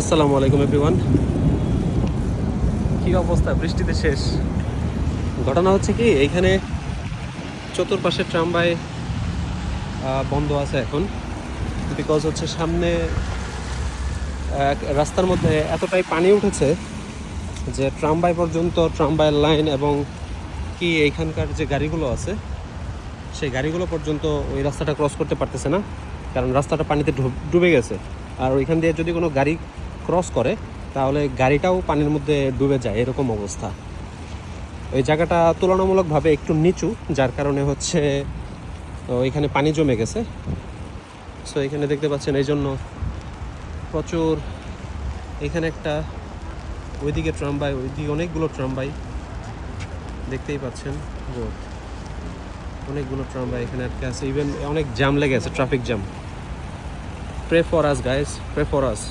আসসালামু আলাইকুম এভরিওয়ান কি অবস্থা? বৃষ্টিতে শেষ। ঘটনা হচ্ছে কি এইখানে চতুর্পাশে ট্রামবাই বন্ধ আছে এখন। বিকজ হচ্ছে সামনে এক রাস্তার মধ্যে এতটাই পানি উঠেছে যে ট্রামবাই পর্যন্ত ট্রামবাইয়ের লাইন এবং কি এইখানকার যে গাড়িগুলো আছে সেই গাড়িগুলো পর্যন্ত ওই রাস্তাটা ক্রস করতে পারতেছে না। কারণ রাস্তাটা পানিতে ডুবে গেছে। আর ওইখান দিয়ে যদি কোনো গাড়ি ক্রস করে, তাহলে গাড়িটাও পানির মধ্যে ডুবে যায়, এরকম অবস্থা। ওই জায়গাটা তুলনামূলকভাবে একটু নিচু, যার কারণে হচ্ছে এখানে পানি জমে গেছে। সো এখানে দেখতে পাচ্ছেন, এই জন্য প্রচুর, এখানে একটা, ওইদিকে ট্রামবাই, ওইদিকে অনেকগুলো ট্রামবাই দেখতেই পাচ্ছেন বোধ অনেকগুলো ট্রামবাই এখানে আটকে আছে ইভেন অনেক জ্যাম লেগে আছে, traffic jam. Pray for us guys pray for us